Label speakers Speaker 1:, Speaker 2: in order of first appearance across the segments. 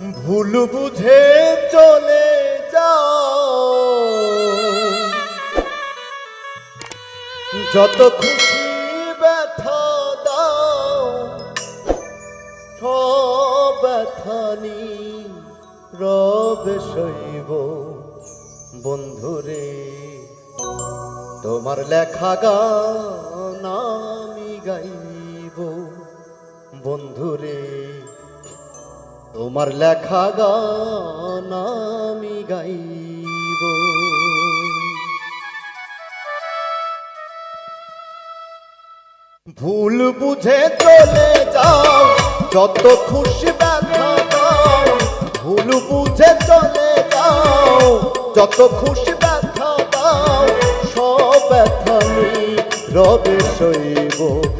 Speaker 1: ভুল বুঝে চলে যত খুশি ব্যথা দাও, সব ব্যথানি রবে শৈব বন্ধুরে, তোমার লেখা গান আমি গাইব। বন্ধুরে তোমার লেখা গান আমি গাইব। ভুল বুঝে চলে যাও, যত খুশি ব্যথা দাও। ভুল বুঝে চলে যাও, যত খুশি ব্যথা দাও, সব ব্যথা নেই রবে বন্ধুরে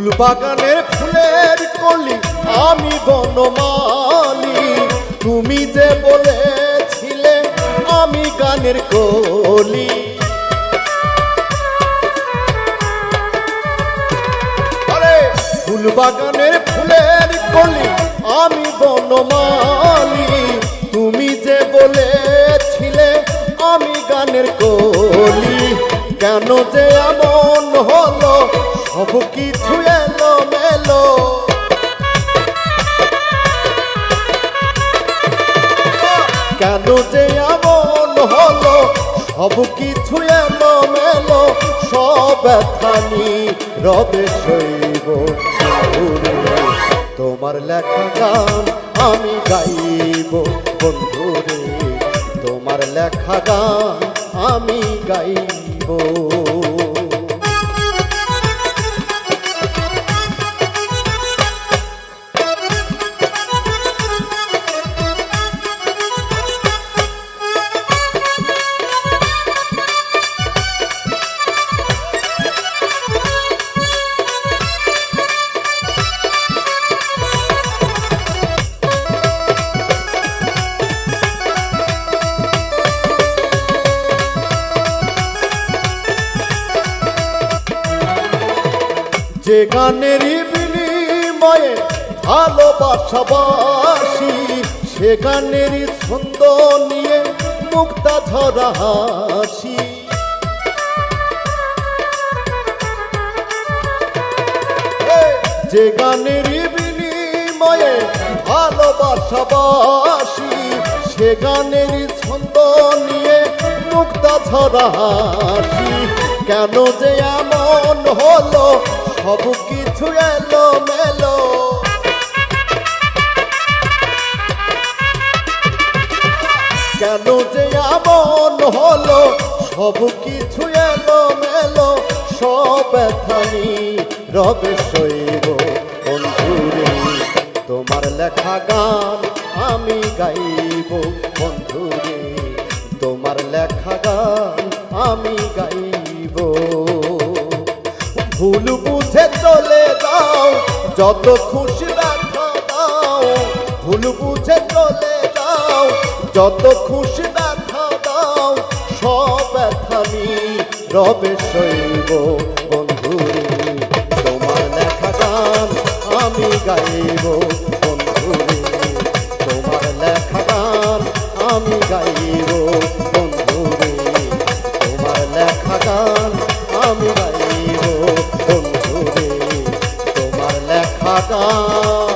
Speaker 1: ফুল বাগানের ফুলের কলি, আমি বনমালি। তুমি যে বলেছিলে আমি গানের কলি। ফুল বাগানের ফুলের কলি, আমি বনমালি। তুমি যে বলেছিলে আমি গানের কলি, কেন যে হলো সব কিছু এলো মেলো কেন যে এমন হলো? সব কিছু এলো মেলো সব ব্যথানি রবে শৈব। তোমার লেখা গান আমি গাইব। বন্ধুরে, তোমার লেখা গান আমি গাইব। যে গানেরই বিনিময়ে ভালোবাসাবাসি, সে গানেরই ছন্দ নিয়ে মুক্তা ঝরা হাসি। যে গানেরই বিনিময়ে ভালোবাসাবাসি, সে গানেরই ছন্দ নিয়ে মুক্তা ঝরা হাসি। কেন যে এমন হলো সব কিছু এলো মেলো কেন যে এমন হলো? সব কিছু এলো মেলো সব ব্যথানি রবে শৈব বন্ধুরে, তোমার লেখা গান আমি গাইব। বন্ধুরে, তোমার লেখা গান আমি গাইব। ভুল বুঝে চলে যাও, যত খুশি ব্যথা দাও। ভুল বুঝে চলে যাও, যত খুশি ব্যথা দাও, সব ব্যথানি রবে শৈব বন্ধুরে তোমার লেখা গান আমি গাইব বন্ধুরে তোমার লেখা গান আমি গাইব বন্ধুরে তোমার লেখা গান আমি বাটা